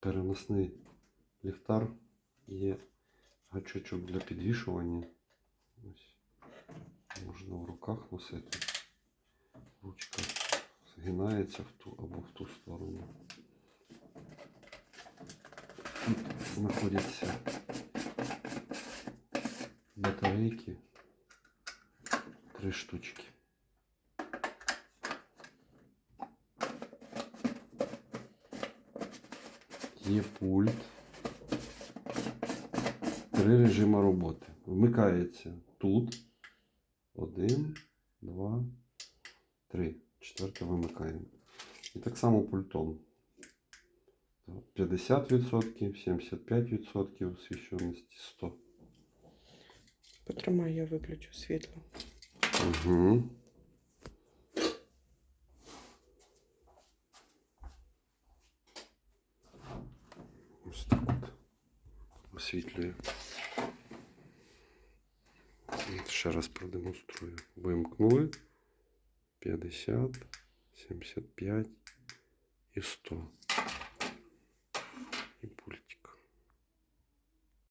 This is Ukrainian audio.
переносний ліхтар, є гачочок для підвішування. Ось. Можна в руках носити. Ручка згинається в ту або в ту сторону. Тут знаходяться батарейки. Три штучки. Є пульт. Три режими роботи. Вмикається тут. Один, два, три. Четверте вимикаємо. І так само пультом. 50%, 75% освіщеності 100. Потримай, я виключу світло. Угу. Ось так от освітлює. Ще раз продемонструю. Вимкнули 50, 75 і 100.